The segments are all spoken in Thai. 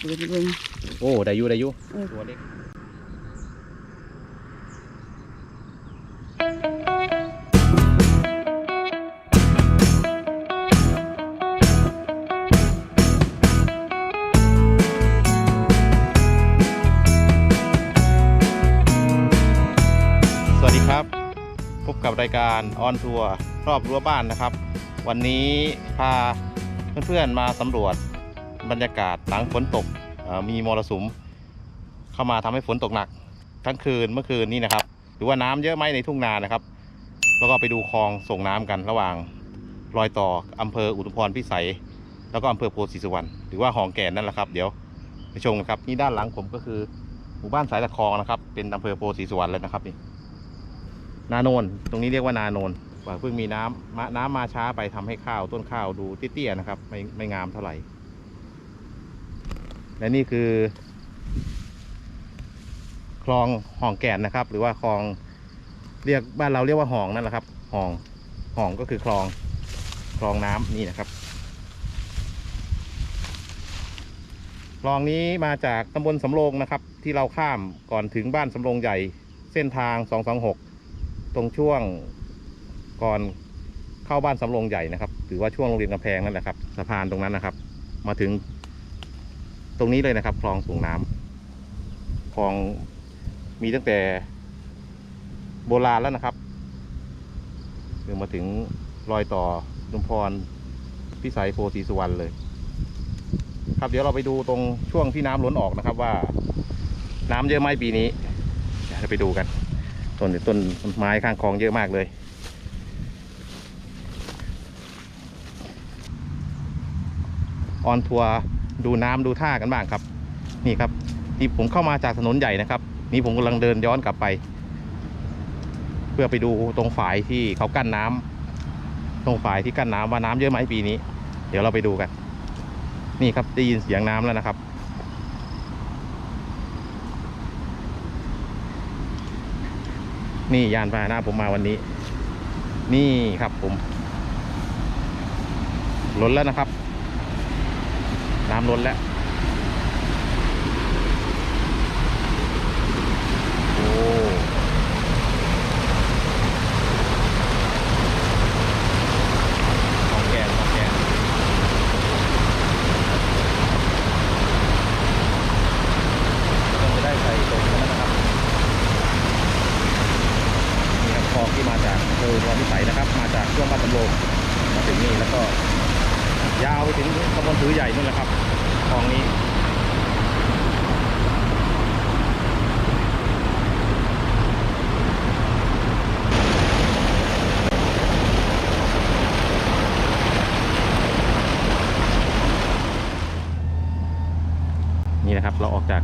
เบิ่งเบิ่งโอ้ได้อยุได้อยุเออตัวเล็กสวัสดีครับ พบกับรายการออนทัวร์รอบรั้วบ้านนะครับ วันนี้พาเพื่อนๆมาสำรวจ บรรยากาศหลังฝนตกมีมรสุม เข้ามาทำให้ฝนตกหนัก ทั้งคืนเมื่อคืนนี้นะครับ หรือว่าน้ำเยอะไหมในทุ่งนานะครับ แล้วก็ไปดูคลองส่งน้ำกันระหว่างรอยต่ออำเภออุทุมพรพิสัย แล้วก็อำเภอโพธิสุวรรณหรือว่าหองแก่นนั่นแหละครับ เดี๋ยวไปชมกันครับนี่ด้านหลังผมก็คือหมู่บ้านสายตะคองนะครับ เป็นอำเภอโพธิสุวรรณเลยนะครับนี่นาโนนตรงนี้เรียกว่านาโนนว่าเพิ่งมีน้ำมาน้ำมาช้าไปทำให้ข้าวต้นข้าวดูเตี้ยๆนะครับ ไม่ไม่งามเท่าไหร่ และนี่คือ คลองห่องแก่นนะครับ หรือว่าคลองเรียกบ้านเราเรียกว่าห่องนั่นแหละครับห่องห่องก็คือคลองคลองน้ำนี่นะครับ คลองนี้มาจากตำบลสำโรงนะครับ ที่เราข้ามก่อนถึงบ้านสำโรงใหญ่เส้นทาง 226 ตรงช่วงก่อนเข้าบ้านสำโรงใหญ่นะครับ หรือว่าช่วงโรงเรียนกำแพงนั่นแหละครับสะพานตรงนั้นนะครับ มาถึง ตรงนี้เลยนะครับ คลองส่งน้ำคลองมีตั้งแต่โบราณแล้วนะครับจนมาถึงรอยต่อลุมพรพิสัยโพธิสุวรรณเลย ครับเดี๋ยวเราไปดูตรงช่วงที่น้ำล้นออกนะครับว่า น้ำเยอะไหมปีนี้เดี๋ยวไปดูกัน ต้นต้นไม้ข้างคลองเยอะมากเลยออนทัวร์ ดูน้ำดูท่ากันบ้างครับ นี่ครับนี่ผมเข้ามาจากถนนใหญ่นะครับ นี่ผมกำลังเดินย้อนกลับไป เพื่อไปดูตรงฝายที่เขากั้นน้ำตรงฝายที่กั้นน้ำว่าน้ำเยอะไหมปีนี้ เดี๋ยวเราไปดูกัน นี่ครับได้ยินเสียงน้ำแล้วนะครับ นี่ยานพาหนะผมมาวันนี้ นี่ครับผมล้นแล้วนะครับ น้ำล้นแล้ว โอ้ของแกของแกนเราจะได้ใส่ตรงนั้นนะครับ นี่ครับคลองที่มาจากอำเภอคลองพิสัยนะครับ มาจากช่วงบ้านตำโรงมาถึงนี่แล้วก็ ยาวไปถึงตำบลถือใหญ่นู่นแหละครับคลองนี้นี่นะครับเราออกจาก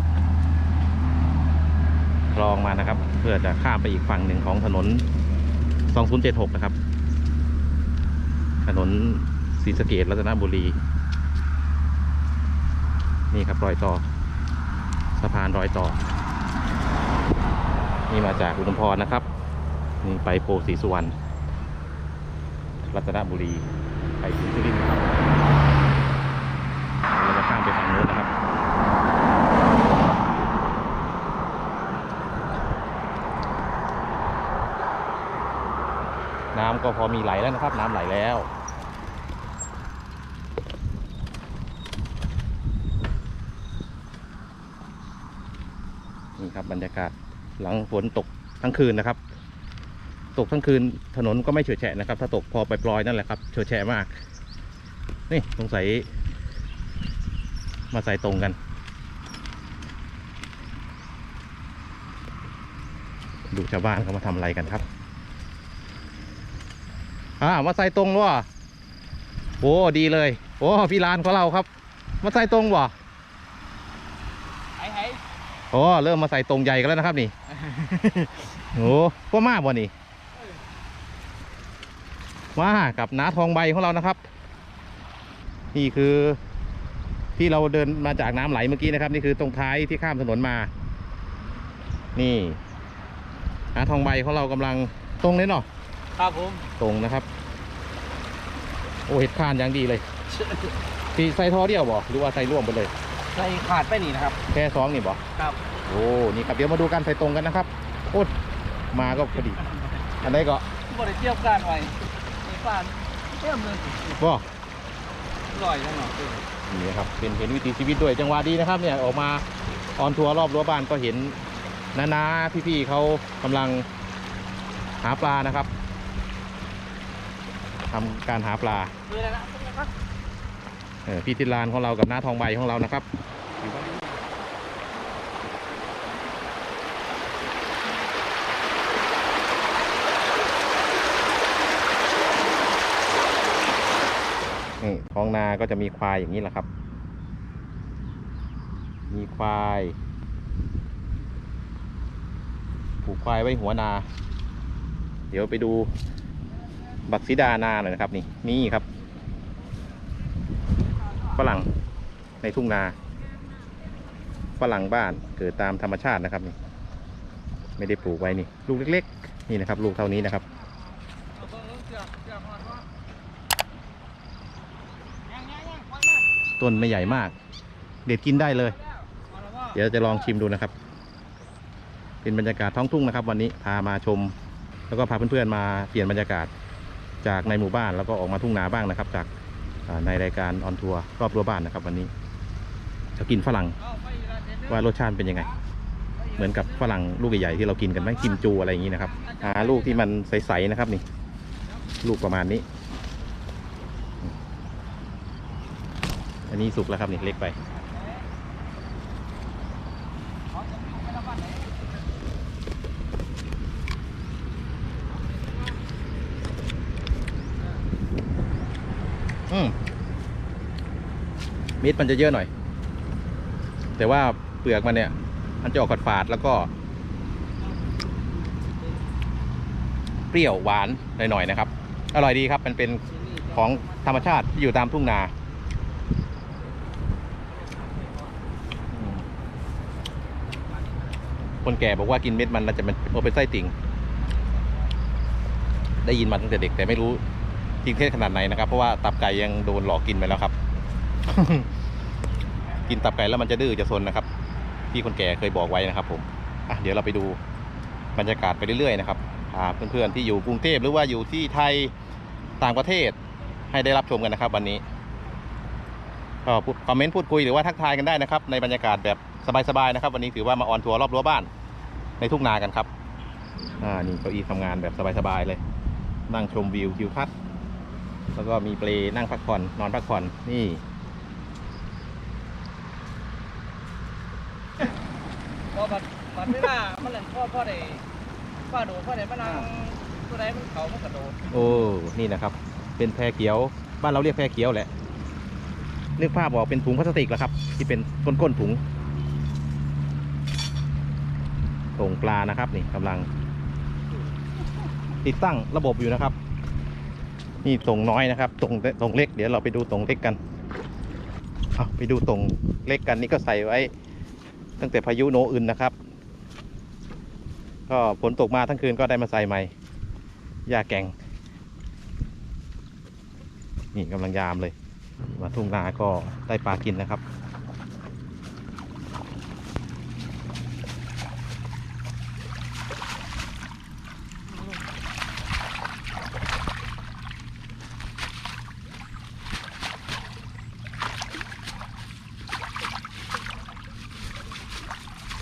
คลองมานะครับ เพื่อจะข้ามไปอีกฝั่งหนึ่งของถนน 2076 นะครับ ถนน ศรีสะเกดรัตนบุรี นี่ครับรอยต่อ สะพานรอยต่อ นี่มาจากอุดมพรนะครับ นี่ไปโพธิ์ศรีสุวรรณรัตนบุรีไปถึงสุรินทร์ครับเราจะข้ามไปฝั่งโน้นนะครับน้ำก็พอมีไหลแล้วนะครับ น้ำไหลแล้ว ครับ บรรยากาศหลังฝนตกทั้งคืนนะครับ ตกทั้งคืนถนนก็ไม่เฉอะแฉะนะครับ ถ้าตกพอไปปลอยนั่นแหละครับเฉอะแฉะมาก นี่สงสัยมาใส่ตรงกัน ดูชาวบ้านเขามาทำอะไรกันครับอ่ามาใส่ตรงวะโอ้ดีเลย โอ้พี่ลานของเราครับ มาใส่ตรงวะไอ้ไอ้ โอ้เริ่มมาใส่ตรงใหญ่กันแล้วนะครับนี่ โอ้ก็มากบ่นี่มากับน้าทองใบของเรานะครับ นี่คือที่เราเดินมาจากน้ำไหลเมื่อกี้นะครับ นี่คือตรงท้ายที่ข้ามถนนมา นี่น้าทองใบของเรากำลังตรงเลยเนาะครับผมตรงนะครับ โอ้เห็ดคานอย่างดีเลยพี่ใส่ท่อเดียวบ่หรือว่าใส่ร่วมไปเลย ใส่ขาดไปนี่นะครับ แค่สองนี่บ่ครับ โอ้นี่ครับเดี๋ยวมาดูกันใส่ตรงกันนะครับโอ้มาก็พอดี อันไหนก็บริเทียบการไว้นี่ฟานเพิ่มเลยบ่ลอยจังหน่อยนี่นะครับเป็นเห็นวิถีชีวิตด้วยจังหวะดีนะครับ เนี่ยออกมาออนทัวร์รอบรั้วบ้านก็เห็นนานาพี่ๆเขากำลังหาปลานะครับทำการหาปลา พี่ทิลานของเรากับน้าทองใบของเรานะครับนี่ท้องนาก็จะมีควายอย่างนี้แหละครับ มีควายผูกควายไว้หัวนา เดี๋ยวไปดูบักซิดานาหน่อยนะครับ นี่นี่ครับ ฝรั่งในทุ่งนาฝรั่งบ้านเกิดตามธรรมชาตินะครับนี่ไม่ได้ปลูกไว้นี่ ลูกเล็ก ๆ นี่นะครับ ลูกเท่านี้นะครับต้นไม่ใหญ่มาก เด็ดกินได้เลย เดี๋ยวจะลองชิมดูนะครับ เป็นบรรยากาศท้องทุ่งนะครับ วันนี้พามาชม แล้วก็พาเพื่อนๆมาเปลี่ยนบรรยากาศจากในหมู่บ้านแล้วก็ออกมาทุ่งนาบ้างนะครับ จาก ในรายการออนทัวร์รอบรั้วบ้านนะครับ วันนี้จะกินฝรั่งว่ารสชาติเป็นยังไง เหมือนกับฝรั่งลูกใหญ่ๆที่เรากินกันไหมกิมจูอะไรอย่างนี้นะครับหาลูกที่มันใสๆนะครับนี่ ลูกประมาณนี้ อันนี้สุกแล้วครับนี่เล็กไป อืมเม็ดมันจะเยอะหน่อย แต่ว่าเปลือกมันเนี่ย มันจะออกฝาดๆแล้วก็ เปรี้ยวหวานหน่อยๆนะครับ อร่อยดีครับ มันเป็นของธรรมชาติที่อยู่ตามทุ่งนาคนแก่บอกว่ากินเม็ดมันแล้วจะมันโอเป็นไส้ติ่ง ได้ยินมาตั้งแต่เด็กแต่ไม่รู้จริงเท็จขนาดไหนนะครับ เพราะว่าตับไก่ยังโดนหลอกกินไปแล้วครับ กินตับไก่แล้วมันจะดื้อจะซนนะครับ ที่คนแก่เคยบอกไว้นะครับผมอะเดี๋ยวเราไปดูบรรยากาศไปเรื่อยๆนะครับพาเพื่อนๆที่อยู่กรุงเทพหรือว่าอยู่ที่ไทยต่างประเทศให้ได้รับชมกันนะครับ วันนี้ก็คอมเมนต์พูดคุยหรือว่าทักทายกันได้นะครับ ในบรรยากาศแบบสบายๆนะครับ วันนี้ถือว่ามาออนทัวร์รอบรั้วบ้านในทุ่งนากันครับอ่านี่เก้าอี้ทำงานแบบสบายๆเลย นั่งชมวิวทิวทัศน์แล้วก็มีเปลนั่งพักผ่อนนอนพักผ่อนนี่ พอบัดบัด เวลามันนั่นพ่อพ่อได้พ่อโดดพ่อได้มานั่งตัวใดมันเขามันกระโดดโอ้ นี่นะครับ เป็นแพรเขียว บ้านเราเรียกแพรเขียวแหละ นึกภาพออกเป็นถุงพลาสติกแล้วครับ ที่เป็นก้นๆถุงส่งปลานะครับนี่กำลัง ติดตั้งระบบอยู่นะครับ นี่ส่งน้อยนะครับส่งส่งเล็กเดี๋ยวเราไปดูส่งเล็กกันเอาไปดูส่งเล็กกันนี่ก็ใส่ไว้ ตั้งแต่พายุโนอึนนะครับ ก็ฝนตกมาทั้งคืนก็ได้มาใส่ใหม่ยาแกงนี่กำลังยามเลย มาทุ่งนาก็ได้ปลากินนะครับ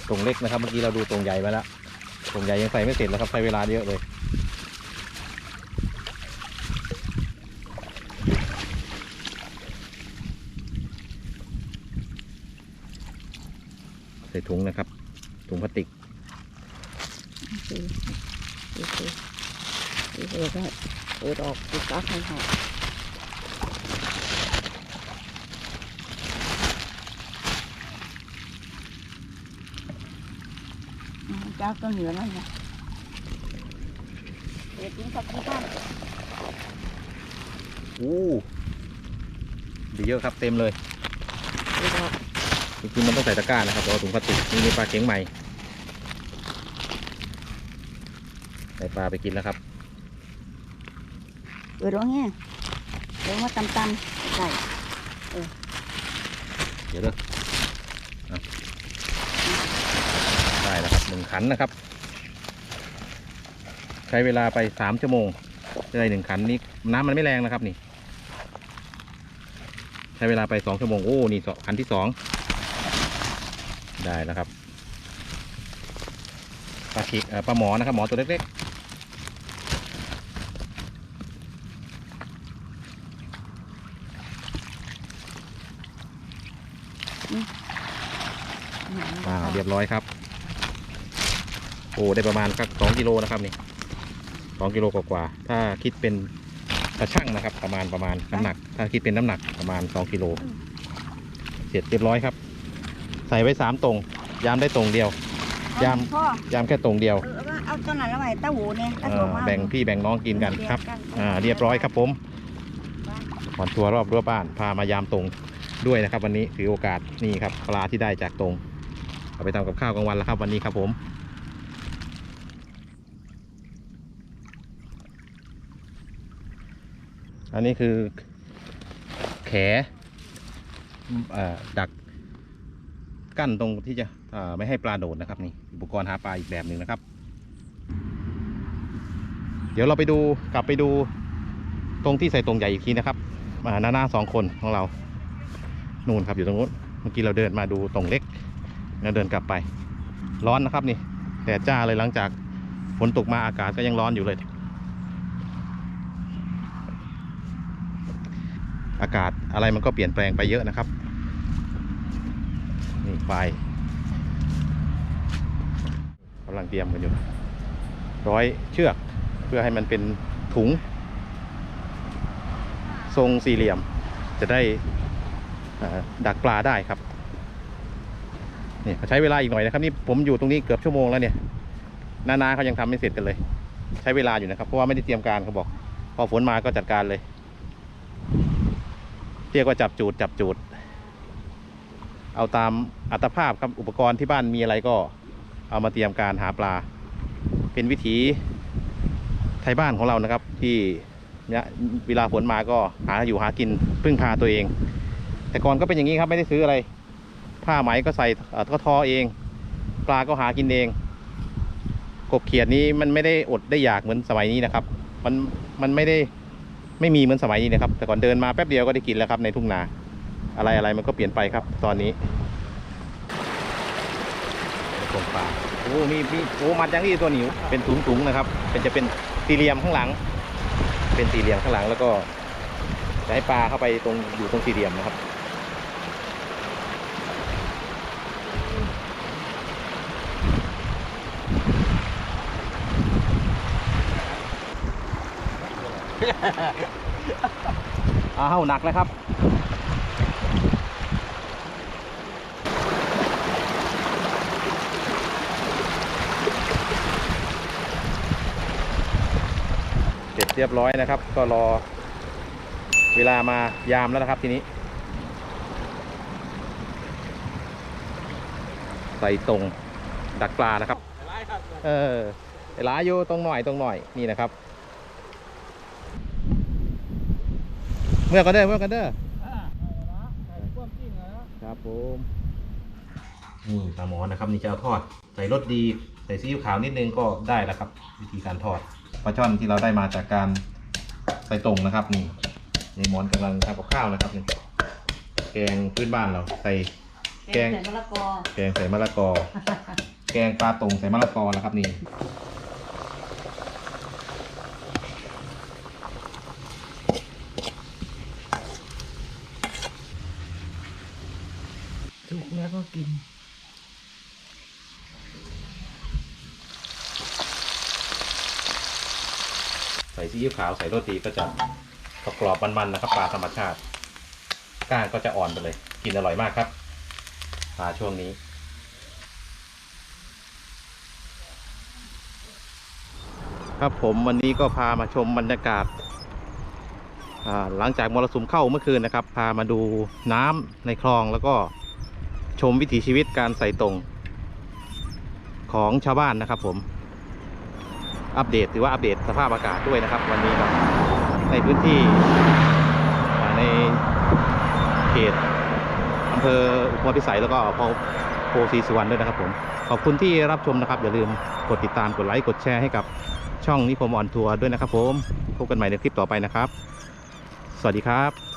ตรงเล็กนะครับ เมื่อกี้เราดูตรงใหญ่มาแล้ว ตรงใหญ่ยังใส่ไม่เสร็จแล้วครับใช้เวลาเยอะเลย ใส่ถุงนะครับ ถุงพลาสติกดูดูดูดูเปิดได้เปิดออกปิดตาให้หอ จ้าก็เหนือแล้วนะเด็กกินสักกี่บ้านอู้ดีเยอะครับเต็มเลยเปิดออกจริงๆมันต้องใส่ตะกร้านะครับแต่ว่าถุงพลาสติกนี่มีปลาเข็งใหม่ใส่ปลาไปกินแล้วครับเปิดออกเนี่ยเดี๋ยวมาตำตำใส่เดี๋ยวเด้อ แล้วครับหนึ่ง ขันนะครับ ใช้เวลาไปสามชั่วโมงจะได้หนึ่งขันนี้น้ำมันไม่แรงนะครับนี่ ใช้เวลาไปสองชั่วโมงโอ้นี่สองขันที่สองได้แล้วครับปลาขิกเอ่อปลาหมอนะครับหมอตัวเล็กๆอ่าเรียบร้อยครับ โอ้ได้ประมาณสักสองกิโลนะครับนี่สองกิโลกว่าๆถ้าคิดเป็นกระช่างนะครับ ประมาณประมาณน้ำหนัก ถ้าคิดเป็นน้ำหนักประมาณสองกิโลเสร็จเรียบร้อยครับ ใส่ไว้สามตรงยามได้ตรงเดียว ยามพ่อยามแค่ตรงเดียว เออเอาเอาตัวนั้นแล้วไว้เต้าหูเนี่ยเอตาโถอมา แบ่งพี่แบ่งน้องกินกันครับแบ่งอ่าเรียบร้อยครับผมขอนทัวร์รอบรั้วบ้านพามายามตรงด้วยนะครับ วันนี้ถือโอกาสนี่ครับปลาที่ได้จากตรงเอาไปทำกับข้าวกลางวันแล้วครับวันนี้ครับผม อันนี้คือแขดักกั้นตรงที่จะไม่ให้ปลาโดดนะครับนี่อุปกรณ์หาปลาอีกแบบหนึ่งนะครับ เดี๋ยวเราไปดูกลับไปดูตรงที่ใส่ตรงใหญ่อีกทีนะครับมาหน้าหน้าสองคนของเรา นู่นครับอยู่ตรงนู้นเมื่อกี้เราเดินมาดูตรงเล็กแล้วเดินกลับไป ร้อนนะครับนี่แดดจ้าเลยหลังจากฝนตกมาอากาศก็ยังร้อนอยู่เลย อากาศอะไรมันก็เปลี่ยนแปลงไปเยอะนะครับ นี่ไฟกำลังเตรียมกันอยู่ ร้อยเชือกเพื่อให้มันเป็นถุง ทรงสี่เหลี่ยม จะได้ดักปลาได้ครับนี่ใช้เวลาอีกหน่อยนะครับนี่ผมอยู่ตรงนี้เกือบชั่วโมงแล้วเนี่ยนานาเขายังทำไม่เสร็จกันเลย ใช้เวลาอยู่นะครับเพราะว่าไม่ได้เตรียมการเขาบอก พอฝนมาก็จัดการเลย เรียกว่าจับจูดจับจูด เอาตามอัตภาพครับอุปกรณ์ที่บ้านมีอะไรก็ เอามาเตรียมการหาปลา เป็นวิถีไทยบ้านของเรานะครับ ที่เนี่ยเวลาฝนมาก็หาอยู่หากินพึ่งพาตัวเอง แต่ก่อนก็เป็นอย่างนี้ครับไม่ได้ซื้ออะไร ผ้าไหมก็ใส่ก็ทอเอง ปลาก็หากินเอง กบเขียดนี้มันไม่ได้อดได้อยากเหมือนสมัยนี้นะครับ มันมันไม่ได้ ไม่มีเหมือนสมัยนี้นะครับ แต่ก่อนเดินมาแป๊บเดียวก็ได้กินแล้วครับในทุ่งนา อะไรอะไรมันก็เปลี่ยนไปครับ ตอนนี้กบปลาโอ้มีมีโอ้มัดยังนี่ตัวหนิวเป็นถุงถุงๆนะครับ เป็นจะเป็นสี่เหลี่ยมข้างหลัง เป็นสี่เหลี่ยมข้างหลังแล้วก็จะให้ปลาเข้าไปตรงอยู่ตรงสี่เหลี่ยมนะครับ อ้าวหนักแล้วครับเสร็จเรียบร้อยนะครับ ก็รอเวลามายามแล้วนะครับทีนี้ ใส่ตรงดักปลานะครับไล่ครับเออไอ้หลาอยู่ตรงหน่อยตรงหน่อยนี่นะครับ มื่อกันเด้อเมื่อกันเด้ออ่าเอาละใส่พวกจริงเหรอครับผมนี่ปลาหมอนะครับนี่จะเอาทอด ใส่รสดีใส่ซีอิ๊วขาวนิดนึงก็ได้แล้วครับ วิธีการทอดปลาช่อนที่เราได้มาจากการใส่ตรงนะครับ นี่ยายหมอนกำลังทำกับข้าวนะครับนี่แกงพื้นบ้านเราใส่แกงใส่มะละกอแกงใส่มะละกอ แกงปลาตรงใส่มะละกอนะครับนี่ กิน ใส่ซีอิ๊วขาวใส่โรตีก็จะกรอบๆมันๆนะครับปลาธรรมชาติก้างก็จะอ่อนไปเลย กินอร่อยมากครับปลาช่วงนี้ครับผมวันนี้ก็พามาชมบรรยากาศหลังจากมรสุมเข้าเมื่อคืนนะครับ พามาดูน้ำในคลองแล้วก็ ชมวิถีชีวิตการใส่ตรงของชาวบ้านนะครับ ผม อัปเดตถือว่าอัปเดตสภาพอากาศด้วยนะครับ วันนี้ครับ ในพื้นที่ในเขตอำเภออุปพิสัยแล้วก็พอพโพสีสุวรรณด้วยนะครับ ผม ขอบคุณที่รับชมนะครับ อย่าลืมกดติดตามกดไลค์กดแชร์ให้กับช่องนิคมออนทัวร์ด้วยนะครับ ผมพบกันใหม่ในคลิปต่อไปนะครับ สวัสดีครับ